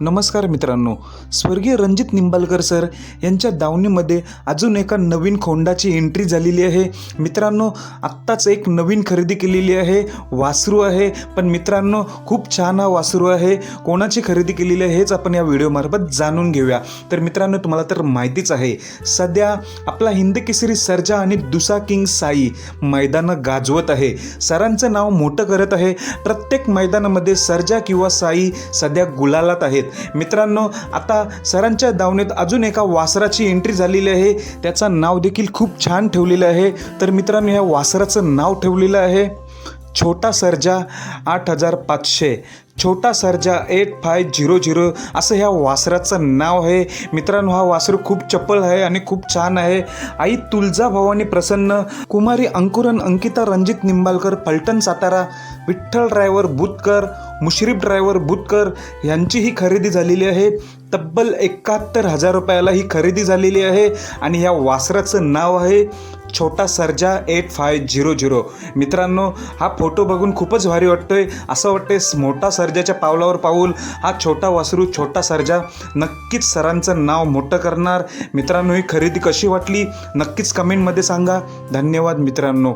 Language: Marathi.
नमस्कार मित्रांनो स्वर्गीय रणजित निंबाळकर सर यांच्या दावणीमध्ये अजून एका नवीन खोंडाची एंट्री झालेली आहे. मित्रांनो आत्ताच एक नवीन खरेदी केलेली आहे. वासरू आहे पण मित्रांनो खूप छान हा वासरू आहे. कोणाची खरेदी केलेली आहे हेच आपण या व्हिडिओमार्फत जाणून घेऊया. तर मित्रांनो तुम्हाला तर माहितीच आहे सध्या आपला हिंद केसरी सर्जा आणि दुसा किंग साई मैदानं गाजवत आहे. सरांचं नाव मोठं करत आहे. प्रत्येक मैदानामध्ये सर्जा किंवा साई सध्या गुलालात आहेत. मित्रांनो आता सरांच्या दावणीत अजून एका वासराची एंट्री झालेली आहे. त्याचं नाव देखील खूप छान ठेवलेलं आहे. तर मित्रांनो ह्या वासराचं नाव ठेवलेलं आहे. छोटा सर्जा आठ हजार पाचशे Chhota Sarja eight five zero zero असं ह्या वासराचं नाव आहे. मित्रांनो हा वासरू खूप चप्पल आहे आणि खूप छान आहे. आई तुळजा भवानी प्रसन्न कुमारी अंकुरन अंकिता रणजित निंबालकर फलटण सातारा विठ्ठल ड्रायव्हर बुतकर मुश्रीफ ड्रायव्हर बुतकर यांची ही खरेदी झालेली आहे. तब्बल एकाहत्तर हजार रुपयाला ही खरेदी झालेली आहे आणि ह्या वासराचं नाव आहे Chhota Sarja eight five zero zero मित्रांनो हा फोटो बघून खूपच भारी वाटतोय. असं वाटतंय मोठा सर्जाच्या पावलावर पाऊल हा छोटा वासरू छोटा सर्जा. नक्कीच सरांचं नाव मोठं करणार. मित्रांनो ही खरेदी कशी वाटली? नक्कीच कमेंटमध्ये सांगा. धन्यवाद मित्रांनो.